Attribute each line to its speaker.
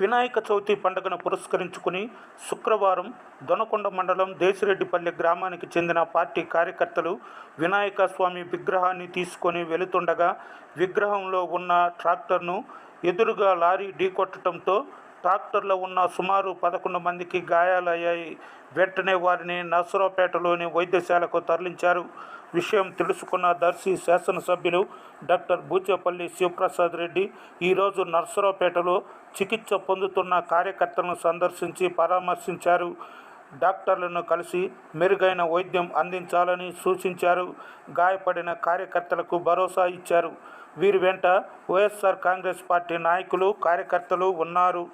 Speaker 1: వినాయక చవితి పండుగను పురస్కరించుకుని శుక్రవారం దొనకొండ మండలం దేశిరెడ్డిపల్లె గ్రామానికి చెందిన పార్టీ కార్యకర్తలు వినాయక స్వామి విగ్రహాన్ని తీసుకొని వెళుతుండగా విగ్రహంలో ఉన్న ట్రాక్టర్ను ఎదురుగా లారీ ఢీకొట్టడంతో ట్రాక్టర్లో ఉన్న సుమారు పదకొండు మందికి గాయాలయ్యాయి. వెంటనే వారిని నర్సరావుపేటలోని వైద్యశాలకు తరలించారు. విషయం తెలుసుకున్న దర్శి శాసనసభ్యులు డాక్టర్ బూచేపల్లి శివప్రసాద్ రెడ్డి ఈరోజు నర్సరావుపేటలో చికిత్స పొందుతున్న కార్యకర్తలను సందర్శించి పరామర్శించారు. డాక్టర్లను కలిసి మెరుగైన వైద్యం అందించాలని సూచించారు. గాయపడిన కార్యకర్తలకు భరోసా ఇచ్చారు. వీరి వెంట వైఎస్ఆర్ కాంగ్రెస్ పార్టీ నాయకులు కార్యకర్తలు ఉన్నారు.